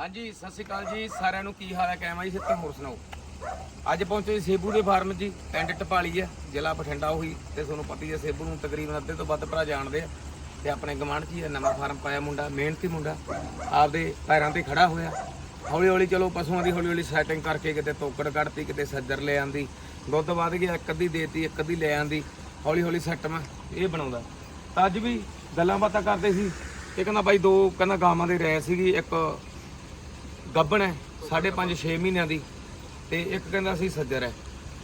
ਹਾਂਜੀ, ਸਤਿ ਸ਼੍ਰੀ ਅਕਾਲ ਜੀ। ਸਾਰਿਆਂ ਨੂੰ ਕੀ ਹਾਲ ਹੈ, ਕਿਵੇਂ ਜੀ? ਸਿੱਤੇ ਹੋਰ ਸੁਣਾਓ? ਅੱਜ ਪਹੁੰਚੇ ਜੀ ਸੇਬੂ ਦੇ ਫਾਰਮ ਜੀ, ਪਿੰਡ ਟਪਾਲੀ ਹੈ, ਜ਼ਿਲ੍ਹਾ ਬਠਿੰਡਾ ਹੋਈ ਤੇ ਤੁਹਾਨੂੰ ਪਤਾ ਹੀ ਹੈ, ਸੇਬੂ ਨੂੰ ਤਕਰੀਬਨ ਅੱਧੇ ਤੋਂ ਵੱਧ ਭਰਾ ਜਾਣਦੇ ਆ। ਤੇ ਆਪਣੇ ਗਵਾਂਢ 'ਚ ਹੀ ਹੈ, ਨਵਾਂ ਫਾਰਮ ਪਾਇਆ ਮੁੰਡਾ, ਮਿਹਨਤੀ ਮੁੰਡਾ। ਆਪਦੇ ਪੈਰਾਂ ਤੇ ਖੜਾ ਹੋਇਆ। ਹੌਲੀ ਹੌਲੀ ਚਲੋ, ਪਸ਼ੂਆਂ ਦੀ ਹੌਲੀ ਹੌਲੀ ਸੈਟਿੰਗ ਕਰਕੇ ਕਿਤੇ ਤੋਕੜ ਕੱਢਤੀ, ਕਿਤੇ ਸੱਜਰ ਲੈ ਆਂਦੀ। ਦੁੱਧ ਵੱਧ ਗਿਆ, ਇੱਕ ਅੱਧੀ ਦੇਤੀ, ਇੱਕ ਅੱਧੀ ਲੈ ਆਂਦੀ। ਹੌਲੀ ਹੌਲੀ ਸੈੱਟ ਮੈਂ ਇਹ ਬਣਾਉਂਦਾ। ਤਾਂ ਅੱਜ ਵੀ ਗੱਲਾਂ ਬਾਤਾਂ ਕਰਦੇ ਸੀ। ਇਹ ਕਹਿੰਦਾ ਬਾਈ ਦੋ, ਕਹਿੰਦਾ ਗਾਵਾਂ ਦੇ ਰਹਿ ਸੀਗੀ, ਇੱਕ ਗੱਬਣ ਹੈ 5.5 6 ਮਹੀਨਿਆਂ ਦੀ ਤੇ ਇੱਕ ਕਹਿੰਦਾ ਸੀ ਸੱਜਰ ਹੈ।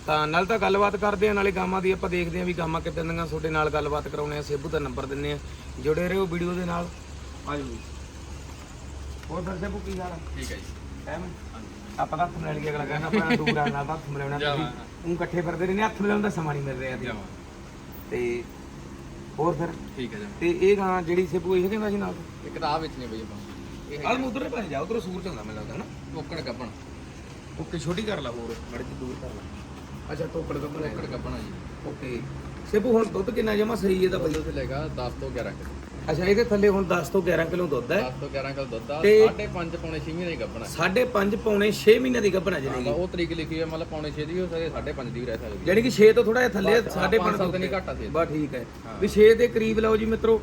ਤਾਂ ਨਾਲ ਤਾਂ ਗੱਲਬਾਤ ਕਰਦੇ ਆ ਨਾਲੇ ਗਾਵਾਂ ਦੀ ਆਪਾਂ ਦੇਖਦੇ ਆ ਵੀ ਗਾਵਾਂ ਕਿੱਦਾਂ ਦੀਆਂ ਤੁਹਾਡੇ ਨਾਲ ਗੱਲਬਾਤ ਕਰਾਉਣੇ ਆ ਸੇਬੂ ਦਾ ਨੰਬਰ ਦਿੰਨੇ ਆ। ਜੁੜੇ ਰਹੋ ਵੀਡੀਓ ਦੇ ਨਾਲ। ਆ ਜੀ ਹੋਰ ਫਿਰ ਸੇਬੂ ਕੀ ਹਾਲ ਠੀਕ ਹੈ ਜੀ। ਐਵੇਂ ਆਪਾਂ ਤਾਂ ਹੱਥ ਮਿਲਣ ਗਿਆ ਅਗਲਾ ਕਹਿੰਦਾ ਆਪਣਾ ਦੂਰਾ ਨਾਲ ਹੱਥ ਮਿਲਾਉਣਾ ਤੁਸੀਂ ਉਹ ਇਕੱਠੇ ਫਿਰਦੇ ਰਹਿੰਦੇ ਹੱਥ ਮਿਲਾਉਣ ਦਾ ਸਮਾਂ ਨਹੀਂ ਮਿਲ ਰਿਹਾ ਤੇ ਹੋਰ ਫਿਰ? ਠੀਕ ਹੈ ਜੀ। ਤੇ ਇਹ ਗਾਂ ਜਿਹੜੀ ਸੇਬੂ ਇਹ ਕਹਿੰਦਾ ਸੀ ਨਾਲ? ਇਹ ਕਿਤਾਬ ਵੇਚਣੀ ਬਈ ਆਪਾਂ। ਆਲ ਉਧਰ ਭੱਜ ਜਾ ਉਧਰ ਸੂਰ ਚੰਗਾ ਮੈਨੂੰ ਲੱਗਦਾ ਹਨਾ। ਟੋਕੜ ਕੱਪਣ। ਓਕੇ ਛੋਟੀ ਕਰ ਲਾ ਹੋਰ ਜੀ ਦੂਰ ਕਰ ਲਾ। ਅੱਛਾ ਟੋਕੜ ਕੱਪੜ ਟੋਕੜ ਕੱਪਣਾ ਜੀ। ਓਕੇ। ਸੇਬੂ ਹੁਣ ਦੁੱਧ ਕਿੰਨਾ ਜਮਾ ਸਹੀ ਇਹਦਾ ਬਈ? ਦੁੱਧ ਲੈਗਾ 10 ਤੋਂ 11 ਕਿਲੋ। ਅੱਛਾ ਇਹਦੇ ਥੱਲੇ ਹੁਣ 10 ਤੋਂ 11 ਕਿਲੋ ਦੁੱਧ ਹੈ। 10 ਤੋਂ 11 ਕਿਲੋ ਦੁੱਧ ਆ ਤੇ- 5.5 ਪੌਣੇ 6 ਮਹੀਨੇ ਦੀ ਕੱਪਣਾ 5.5 ਪੌਣੇ 6 ਮਹੀਨੇ ਦੀ ਗੱਭਣਾ ਜਿਹੜੀ ਉਹ ਤਰੀਕ ਲਿਖੀ ਹੈ ਮਤਲਬ ਪੌਣੇ 6 ਦੀ ਹੋ ਸਕਦੀ 5.5 ਦੀ ਵੀ ਰਹਿ ਸਕਦੀ ਯਾਨੀ ਕਿ 6 ਤੋਂ ਥੋੜਾ ਜਿਹਾ ਥੱਲੇ ਬਸ, 5.5 ਪੰਜ ਤੋਂ ਨਹੀਂ ਘੱਟ ਸੀ। ਬਾ ਠੀਕ ਹੈ। ਵੀ 6 ਦੇ ਕਰੀਬ ਲਓ ਜੀ ਮਿੱਤਰੋ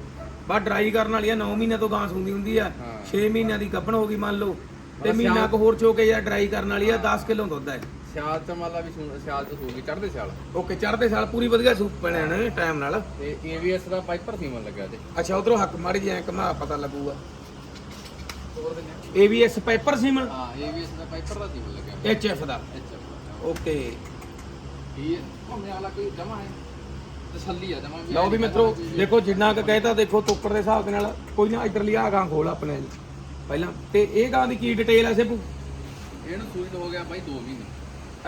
ਬਾ ਡਰਾਈ ਕਰਨ ਵਾਲੀ ਆ 9 ਮਹੀਨੇ ਤੋਂ ਗਾਂ ਸੁੰਦੀ ਹੁੰਦੀ ਆ। ਹਾਂ। 6 ਮਹੀਨਿਆਂ ਦੀ ਗੱਭਣ ਹੋ ਗਈ ਮੰਨ ਲਓ ਤੇ ਮਹੀਨਾ ਕੁ ਹੋਰ ਚੋ ਕੇ ਜਾਂ ਡਰਾਈ ਕਰਨ ਵਾਲੀ ਆ 10 ਕਿਲੋ ਦੁੱਧ ਹੈ ਸਿਆਲ ਚ ਮਤਲਬ ਵੀ ਸੂ- ਸਿਆਲ ਚ ਸੂਗੀ ਚੜ੍ਹਦੇ ਸਿਆਲ। ਓਕੇ ਚੜ੍ਹਦੇ ਸਾਲ ਪੂਰੀ ਵਧੀਆ ਸੂਪ ਪੈਣਿਆ ਨੇ ਟਾਈਮ ਨਾਲ। ਤੇ ਏਵੀਐਸ ਦਾ ਪਾਈਪਰ ਸੀਮਨ ਲੱਗਿਆ ਤੇ ਅੱਛਾ ਉਧਰੋਂ ਹੱਕ ਮਾੜੀ ਜਿਹਾ ਘਮਾ ਪਤਾ ਲੱਗੂਗਾ। ਹੋਰ ਦਿੰਦੇ ABS ਪਾਈਪਰ ਸੀਮਨ? ਹਾਂ ਏਵੀਐਸ ਦਾ ਪਾਈਪਰ ਦਾ ਸੀਮਨ ਲੱਗਿਆ। HF ਦਾ। ਅੱਛਾ ਓਕੇ। ਇਹ ਹਮਨੇ ਵਾਲਾ ਕੋਈ ਜਮਾ ਹੈ? ਤਸੱਲੀ ਆ ਜਮਾ ਲਓ ਵੀ ਮਿੱਤਰੋ ਦੇਖੋ ਜਿੰਨਾ ਕੁ ਕਹਿਤਾ ਦੇਖੋ ਟੋਕਰ ਦੇ ਹਿਸਾਬ ਦੇ ਨਾਲ ਕੋਈ ਨਾ ਇਧਰਲੀ ਆ ਗਾਂ ਖੋਲ ਆਪਣੇ ਜੀ ਪਹਿਲਾਂ ਤੇ ਇਹ ਗਾਂ ਦੀ ਕੀ ਡਿਟੇਲ ਐ ਸੇਪੂ ਇਹਨੂੰ ਸੂਈ ਹੋ ਗਿਆ ਬਾਈ 2 ਮਹੀਨੇ।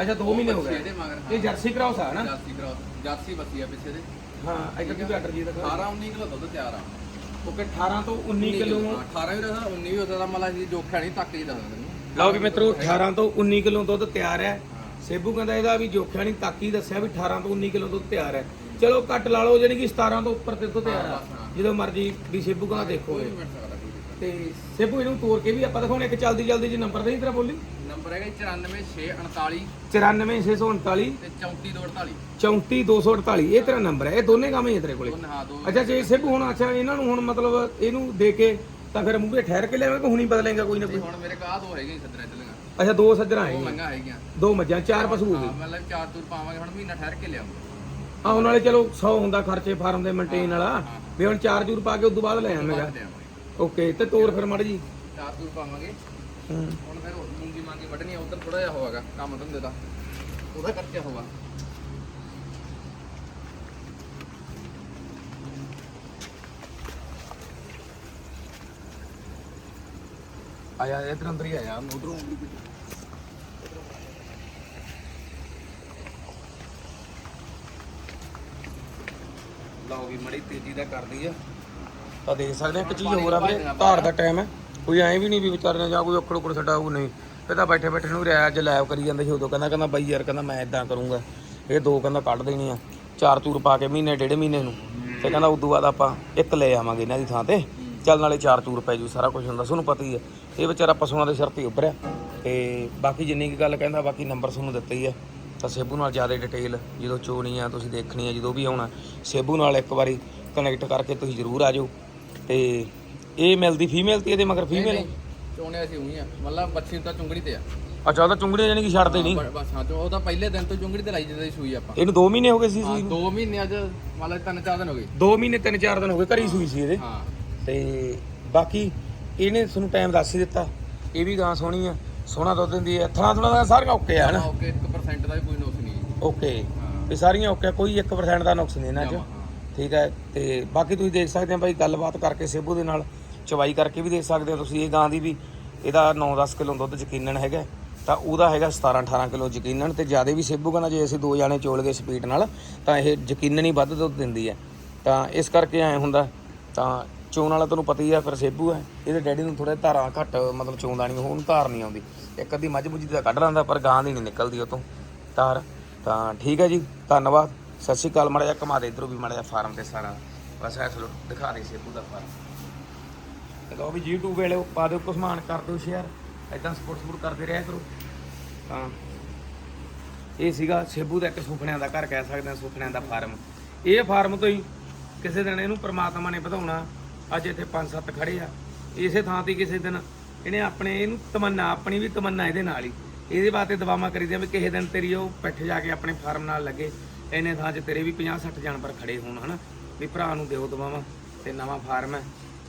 ਅੱਛਾ 2 ਮਹੀਨੇ ਹੋ ਗਏ। ਇਹਦੇ ਮਗਰ ਇਹ ਜਰਸੀ ਕਰਾਉਸ ਆ ਨਾ? ਜਾਰਸੀ ਕਰਾਸ ਜਾਰਸੀ ਬੱਸੀ ਆ ਪਿੱਛੇ ਦੇ। ਹਾਂ ਇੱਧਰ ਵੀ ਆਰਡਰ ਜੀ ਦਾ 18 19 ਕਿਲੋ ਦੁੱਧ ਤਿਆਰ ਆ। ਓਕੇ 18 ਤੋਂ 19 ਕਿਲੋ ਹਾਂ, 18 ਵੀ ਦੱਸਦਾ 19 ਵੀ ਹੋ ਸਕਦਾ ਮਤਲਬ ਜੀ ਜੋਖਿਆ ਨਹੀਂ ਤੱਕ ਹੀ ਦੱਸਦਾ ਲਓ ਵੀ ਮਿੱਤਰੋ 18 ਤੋਂ 19 ਕਿਲੋ ਦੁੱਧ ਤਿਆਰ ਹੈ। ਸੇਬੂ ਕਹਿੰਦਾ ਇਹਦਾ ਵੀ ਜੋਖਿਆ ਨਹੀਂ ਤਾਕੀ ਦੱਸਿਆ ਵੀ 18 ਤੋਂ 19 ਕਿਲੋ ਦੁੱਧ ਤਿਆਰ ਹੈ। ਚਲੋ ਕੱਟ ਲਾ ਲਓ ਜਾਨੀ ਕਿ 17 ਤੋਂ ਉੱਪਰ ਤੇ ਦੁੱਧ ਤਿਆਰ ਆ ਜਦੋਂ ਮਰਜ਼ੀ ਵੀ ਸੇਬੂ ਕਹਿੰਦਾ ਦੇਖੋ ਕੋਈ ਨਹੀਂ ਮਿਲ ਸਕਦਾ ਕੋਈ ਦਿੱਕਤ ਤੇ ਸੇਬੂ ਇਹਨੂੰ ਤੋੜ ਕੇ ਵੀ ਆਪਾਂ ਦਿਖਾਉਣੇ ਇੱਕ ਚਲਦੀ ਜਲਦੀ ਜੀ ਨੰਬਰ ਦੇ ਤੇਰਾ ਬੋਲੀ। ਨੰਬਰ ਹੈਗਾ 94648 94648 ਤੇ 34248 34248 ਇਹ ਤੇਰਾ ਨੰਬਰ ਹੈ। ਇਹ ਦੋਨੇ ਕੰਮ ਹੀ ਹੈ ਤੇਰੇ ਕੋਲੇ। ਅੱਛਾ ਜੇ ਸੇਬੂ ਹੁਣ ਅੱਛਾ ਇਹਨਾਂ ਨੂੰ ਹੁਣ ਮਤਲਬ ਇਹਨੂੰ ਦੇ ਕੇ ਤਾਂ ਫਿਰ ਮੂਹਰੇ ਠਹਿਰ ਕੇ ਲਿਆਵਾਂਗੇ ਹੁਣੀ ਬਦਲੇਗਾ ਕੋਈ ਨਾ ਤੇ ਕੋਈ? ਹੁਣ ਮੇਰੇ ਕੋਲ ਆਹ ਦੋ ਹੈਗੇ ਸੱਜਣਾ ਚੱਲੀਆਂ ਅੱਛਾ ਦੋ ਸੱਜਣਾ ਹੈ ਮੰਗਾ ਹੈਗੀਆਂ। ਦੋ ਮੱਝਾਂ ਚਾਰ ਪਸ਼ੂ ਹੋ ਹਾਂ ਗਏ ਮਤਲਬ ਚਾਰ ਤੂਰ ਪਾਵਾਂਗੇ ਹੁਣ ਮਹੀਨਾ ਠਹਿਰ ਕੇ ਲਿਆਉਂਗੇ। ਆਉਣ ਵਾਲੇ ਚਲੋ 100 ਹੁੰਦਾ ਖਰਚੇ ਫਾਰਮ ਦੇ ਮੇਨਟੇਨ ਵਾਲਾ। ਵੀ ਹੁਣ ਚਾਰ ਜੂਰ ਪਾ ਕੇ ਉਦੋਂ ਬਾਅਦ ਲੈ ਆਵਾਂਗਾ। ਲਿਆਵਾਂਗੇ ਓਕੇ ਤੇ ਤੋਰ ਫਿਰ ਮੜ ਜੀ। ਚਾਰ ਤੂਰ ਪਾਵਾਂਗੇ। ਹੁਣ ਫਿਰ ਉਹ ਮੂੰਗੀ ਮਾਂਗੀ ਵੱਢਣੀ ਉਧਰ ਥੋੜਾ ਜਿਹਾ ਹੋਵਾਗਾ ਕੰਮ ਧੰਦੇ ਦਾ। ਉਹਦਾ ਖਰਚਾ ਹੋਵਾ ਆਇਆ ਇਧਰ ਅੰਦਰ ਹੀ ਆਇਆ ਉਧਰੋਂ। ਲਓ ਵੀ ਮੜੀ ਤੇਜ਼ੀ ਦਾ ਕਰਦੀ ਆ। ਤਾਂ ਦੇਖ ਸਕਦੇ ਆ ਇੱਕ ਚੀਜ਼ ਹੋਰ ਆ ਵੀ ਧਾਰ ਦਾ ਟਾਈਮ ਹੈ। ਕੋਈ ਐਂ ਵੀ ਨਹੀਂ ਵੀ ਵਿਚਾਰੇ ਨੇ ਜਾਂ ਕੋਈ ਔਕੜ ਔਕੜ ਛੱਡਾ ਉਹ ਨਹੀਂ। ਇਹ ਤਾਂ ਬੈਠੇ ਬੈਠੇ ਨੂੰ ਰਿਆ ਅੱਜ ਲਾਈਵ ਕਰੀ ਜਾਂਦੇ ਸੀ ਉਦੋਂ। ਕਹਿੰਦਾ ਕਹਿੰਦਾ ਬਾਈ ਯਾਰ ਕਹਿੰਦਾ ਮੈਂ ਇਦਾਂ ਕਰੂੰਗਾ। ਇਹ ਦੋ ਕਹਿੰਦਾ ਕੱਢ ਦੇਣੀ ਆ। ਚਾਰ ਤੂਰ ਪਾ ਕੇ ਮਹੀਨੇ ਡੇਢ ਮਹੀਨੇ ਨੂੰ। ਤੇ ਕਹਿੰਦਾ ਉਦੋਂ ਬਾਅਦ ਆਪਾਂ ਇੱਕ ਲੈ ਆਵਾਂਗੇ ਇਹਨਾਂ ਦੀ ਥਾਂ ਤੇ। ਚੱਲ ਨਾਲੇ ਚਾਰ ਤੂਰ ਪੈ ਜੂ ਸਾਰਾ ਕੁਝ ਹੁੰਦਾ। ਤੁਹਾਨੂੰ ਪਤਾ ਹੀ ਹੈ ਇਹ ਵਿਚਾਰਾ ਪਸ਼ੂਆਂ ਦੇ ਸਿਰ ਤੇ ਉੱਭਰਿਆ ਤੇ ਬਾਕੀ ਜਿੰਨੀ ਕੀ ਗੱਲ ਕਹਿੰਦਾ ਬਾਕੀ ਨੰਬਰ ਤੁਹਾਨੂੰ ਦਿੱਤੇ ਹੀ ਆ। ਤਾਂ ਸੇਬੂ ਨਾਲ ਜ਼ਿਆਦਾ ਡਿਟੇਲ ਜਦੋਂ ਚੋਣੀ ਆ ਤੁਸੀਂ ਦੇਖਣੀ ਆ ਜਦੋਂ ਵੀ ਆਉਣਾ ਸੇਬੂ ਨਾਲ ਇੱਕ ਵਾਰੀ ਕਨੈਕਟ ਕਰਕੇ ਤੁਸੀਂ ਜ਼ਰੂਰ ਆ ਜਾਓ। ਤੇ ਇਹ ਮਿਲਦੀ ਫੀਮੇਲ ਤੇ ਇਹਦੇ ਮਗਰ ਫੀਮੇਲ ਚੋਣੇ ਅਸੀਂ ਉਹੀ ਆ। ਮਤਲਬ ਬੱਚੀ ਤਾਂ ਚੁੰਗੜੀ ਤੇ ਆ। ਅੱਛਾ ਉਹਦਾ ਚੁੰਗੜੀ ਜਾਨੀ ਕਿ ਛੱਡਦੇ ਨਹੀਂ? ਬਸ ਹਾਂ ਚੋ ਉਹਦਾ ਪਹਿਲੇ ਦਿਨ ਤੋਂ ਚੁੰਗੜੀ ਤੇ ਲਾਈ ਜਿੱਦਾਂ ਦੀ ਸੂਈ ਆਪਾਂ। ਇਹਨੂੰ 2 ਮਹੀਨੇ ਹੋ ਗਏ ਸੀ ਸੂਈ 2 ਮਹੀਨੇ ਅੱਜ ਮਤਲਬ ਤਿੰਨ ਚਾਰ ਦਿਨ ਹੋ ਗਏ। 2 ਮਹੀਨੇ 3-4 ਦਿਨ ਹੋ ਗਏ ਘਰੀ ਸੂਈ ਸੀ ਇਹਦੇ। ਹਾਂ। ਤੇ ਬਾਕੀ ਇਹਨੇ ਤੁਹਾਨੂੰ ਟਾਈਮ ਦੱਸ ਹੀ ਦਿੱਤਾ। ਇਹ ਵੀ ਗਾਂ ਸੋਹਣੀ ਆ ਸੋਹਣਾ ਦੁੱਧ ਦਿੰਦੀ ਹੈ ਥਣਾ ਥਣਾ ਦਾ ਸਾਰੀਆਂ ਓਕੇ ਆ ਹਨਾ? ਓਕੇ 1% ਦਾ ਵੀ ਕੋਈ ਨੁਕਸ ਨਹੀਂ ਓਕੇ। ਹਾਂ। ਇਹ ਸਾਰੀਆਂ ਓਕੇ ਕੋਈ 1% ਦਾ ਨੁਕਸ ਨਹੀਂ ਇਹਨਾਂ 'ਚ ਠੀਕ ਹੈ ਤੇ ਬਾਕੀ ਤੁਸੀਂ ਦੇਖ ਸਕਦੇ ਆ ਭਾਈ ਗੱਲਬਾਤ ਕਰਕੇ ਸੇਬੂ ਦੇ ਨਾਲ ਚਵਾਈ ਕਰਕੇ ਵੀ ਦੇਖ ਸਕਦੇ ਹੋ ਤੁਸੀਂ ਇਹ ਗਾਂ ਦੀ ਵੀ। ਇਹਦਾ 9-10 ਕਿਲੋ ਦੁੱਧ ਯਕੀਨਨ ਹੈਗਾ। ਤਾਂ ਉਹਦਾ ਹੈਗਾ 17-18 ਕਿਲੋ ਯਕੀਨਨ ਤੇ ਜ਼ਿਆਦਾ ਵੀ ਸੇਬੂ ਕਹਿੰਦਾ ਜੇ ਅਸੀਂ ਦੋ ਜਾਣੇ ਚੋਲ ਗਏ ਸਪੀਡ ਨਾਲ ਤਾਂ ਇਹ ਯਕੀਨਨ ਹੀ ਵੱਧ ਦੁੱਧ ਦਿੰਦੀ ਹੈ ਤਾਂ ਇਸ ਕਰਕੇ ਐ ਹੁੰਦਾ ਤਾਂ ਚੋਣ ਵਾਲਾ ਤੁਹਾਨੂੰ ਪਤਾ ਹੀ ਆ, ਫਿਰ ਸੇਬੂ ਹੈ ਇਹਦੇ ਡੈਡੀ ਨੂੰ ਥੋੜਾ ਧਾਰਾਂ ਘੱਟ, ਮਤਲਬ ਚੋਂਦਾ ਨਹੀਂ ਉਹਨੂੰ ਧਾਰ ਨਹੀਂ ਆਉਂਦੀ। ਇੱਕ ਅੱਧੀ ਮੱਝ ਮੁੱਝ ਤਾਂ ਕੱਢ ਲੈਂਦਾ, ਪਰ ਗਾਂ ਦੀ ਨਹੀਂ ਨਿਕਲਦੀ ਉਹ ਤੋਂ। ਧਾਰ। ਤਾਂ ਠੀਕ ਹੈ ਜੀ, ਧੰਨਵਾਦ। ਸਤਿ ਸ਼੍ਰੀ ਅਕਾਲ, ਮਾੜਾ ਜਿਹਾ ਘੁਮਾ ਦੇ ਇਧਰੋਂ ਵੀ, ਮਾੜਾ ਜਿਹਾ ਫਾਰਮ ਤੇ ਸਾਰਾ। ਬਸ ਐ ਚਲੋ ਦਿਖਾ ਦੇ ਸੇਬੂ ਦਾ ਫਾਰਮ। ਲਓ ਵੀ YouTube ਵੇਲੇ ਪਾ ਦਿਓ ਕੁਸਮਾਨ ਕਰ ਦਿਓ ਸ਼ੇਅਰ ਐਦਾਂ ਸਪੋਰਟ ਸਪੋਰਟ ਕਰਦੇ ਰਿਹਾ ਕਰੋ। ਤਾਂ ਇਹ ਸੀਗਾ ਸੇਬੂ ਦਾ ਇੱਕ ਸੁਪਨਿਆਂ ਦਾ ਘਰ, ਕਹਿ ਸਕਦੇ ਹਾਂ ਸੁਪਨਿਆਂ ਦਾ ਫਾਰਮ। ਇਹ ਫਾਰਮ ਤੋਂ ਹੀ ਕਿਸੇ ਦਿਨ ਇਹਨੂੰ ਪ੍ਰਮਾਤਮਾ ਨੇ ਵਧਾਉਣਾ। ਅੱਜ ਇੱਥੇ ਪੰਜ ਸੱਤ ਖੜੇ ਆ। ਇਸੇ ਥਾਂ ਤੇ ਕਿਸੇ ਦਿਨ ਇਹਨੇ ਆਪਣੇ ਇਹਨੂੰ ਤਮੰਨਾ ਆਪਣੀ ਵੀ ਤਮੰਨਾ ਇਹਦੇ ਨਾਲ ਹੀ। ਇਹਦੇ ਵਾਸਤੇ ਦਵਾਵਾਂ ਕਰੀਦੀਆਂ ਵੀ ਕਿਸੇ ਦਿਨ ਤੇਰੀ ਉਹ ਪਿੱਠ ਜਾ ਕੇ ਆਪਣੇ ਫਾਰਮ ਨਾਲ ਲੱਗੇ। ਇਹਨੇ ਥਾਂ 'ਚ ਤੇਰੇ ਵੀ 50 60 ਜਾਨਵਰ ਖੜੇ ਹੋਣ ਹਨਾ? ਵੀ ਭਰਾ ਨੂੰ ਦਿਓ ਦਵਾਵਾਂ ਤੇ ਨਵਾਂ ਫਾਰਮ ਹੈ।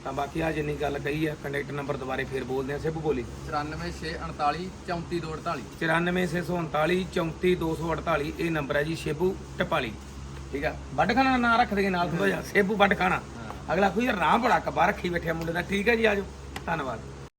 ਤਾਂ ਬਾਕੀ ਆ ਜਿੰਨੀ ਗੱਲ ਕਹੀ ਹੈ ਕੰਡਕਟਰ ਨੰਬਰ ਦੁਬਾਰੇ ਫੇਰ ਬੋਲਦੇ ਆ। ਸਿੱਬੂ ਬੋਲੀ। 94648 34248 94649 34248 ਇਹ ਨੰਬਰ ਹੈ ਜੀ ਸ਼ੇਬੂ ਟਪਾਲੀ। ਠੀਕ ਆ? ਵੱਡ ਖਾਣਾ ਦਾ ਨਾਂ ਰੱਖ ਦੇਗੇ ਨਾਲ ਥੋੜਾ ਜਿਹਾ। ਸ਼ੇਬੂ ਵੱਡ ਖਾਣਾ। ਅਗਲਾ ਕੋਈ ਰਾਮ ਬੜਾ ਕਬਾ ਰੱਖੀ ਬੈਠਿਆ ਮੁੰਡੇ ਦਾ। ਠੀਕ ਹੈ ਜੀ ਆਜੋ ਧੰਨਵਾਦ।